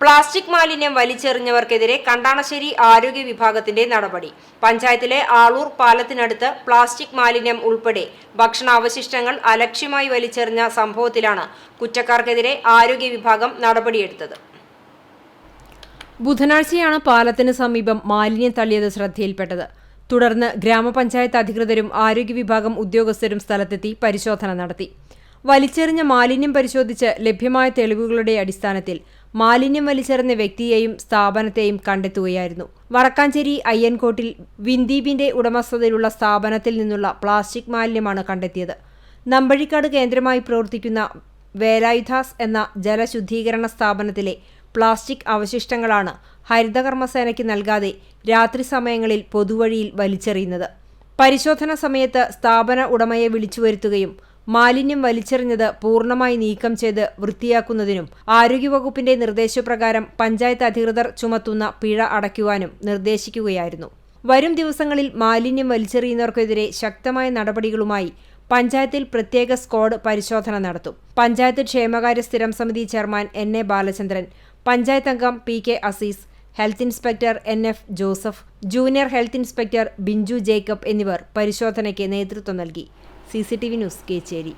Plastic മാലിന്യം വലിച്ചെറിഞ്ഞവർക്കെതിരെ കണ്ടാണശ്ശേരി ആരോഗ്യ വിഭാഗത്തിന്റെ നടപടി. പഞ്ചായത്തിലെ ആളൂർ പാലത്തിനടുത്ത് പ്ലാസ്റ്റിക് മാലിന്യം ഉൾപ്പെടെ ഭക്ഷണാവശിഷ്ടങ്ങൾ അലക്ഷ്യമായി വലിച്ചെറിഞ്ഞ സംഭവത്തിലാണ് കുറ്റക്കാർക്കെതിരെ ആരോഗ്യ വിഭാഗം നടപടിയെടുത്തത്. ബുധനാഴ്ചയാണ് പാലത്തിന് സമീപം മാലിന്യം തള്ളിയത് ശ്രദ്ധയിൽപ്പെട്ടത്. തുടർന്ന് ഗ്രാമപഞ്ചായത്ത് അധികൃതരും ആരോഗ്യ വിഭാഗം ഉദ്യോഗസ്ഥരും സ്ഥലത്തെത്തി പരിശോധന നടത്തി. വലിച്ചെറിഞ്ഞ മാലിന്യം പരിശോധിച്ച് ലഭ്യമായ തെളിവുകളുടെ അടിസ്ഥാനത്തിൽ മാലിന്യം വലിച്ചെറിഞ്ഞ വ്യക്തിയെയും സ്ഥാപനത്തെയും കണ്ടെത്തുകയായിരുന്നു. വടക്കാഞ്ചേരി അയ്യൻകോട്ടിൽ വിന്ദീപിന്റെ ഉടമസ്ഥതയിലുള്ള സ്ഥാപനത്തിൽ നിന്നുള്ള പ്ലാസ്റ്റിക് മാലിന്യമാണ് കണ്ടെത്തിയത്. നമ്പഴിക്കാട് കേന്ദ്രമായി പ്രവർത്തിക്കുന്ന വേലായുധാസ് എന്ന ജലശുദ്ധീകരണ സ്ഥാപനത്തിലെ പ്ലാസ്റ്റിക് അവശിഷ്ടങ്ങളാണ് ഹരിതകർമ്മസേനയ്ക്ക് നൽകാതെ രാത്രി സമയങ്ങളിൽ പൊതുവഴിയിൽ വലിച്ചെറിയുന്നത്. പരിശോധന സമയത്ത് സ്ഥാപന ഉടമയെ വിളിച്ചു വരുത്തുകയും മാലിന്യം വലിച്ചെറിഞ്ഞത് പൂർണമായി നീക്കം ചെയ്ത് വൃത്തിയാക്കുന്നതിനും ആരോഗ്യവകുപ്പിന്റെ നിർദ്ദേശപ്രകാരം പഞ്ചായത്ത് അധികൃതർ ചുമത്തുന്ന പിഴ അടയ്ക്കുവാനും നിർദ്ദേശിക്കുകയായിരുന്നു. വരും ദിവസങ്ങളിൽ മാലിന്യം വലിച്ചെറിയുന്നവർക്കെതിരെ ശക്തമായ നടപടികളുമായി പഞ്ചായത്തിൽ പ്രത്യേക സ്ക്വാഡ് പരിശോധന നടത്തും. പഞ്ചായത്ത് ക്ഷേമകാര്യ സ്ഥിരം സമിതി chairman N A Balachandran panchayat അംഗം P K Azeez health inspector N F Joseph junior health inspector Binju Jacob എന്നിവർ പരിശോധനയ്ക്ക് നേതൃത്വം നൽകി. C news Kechery.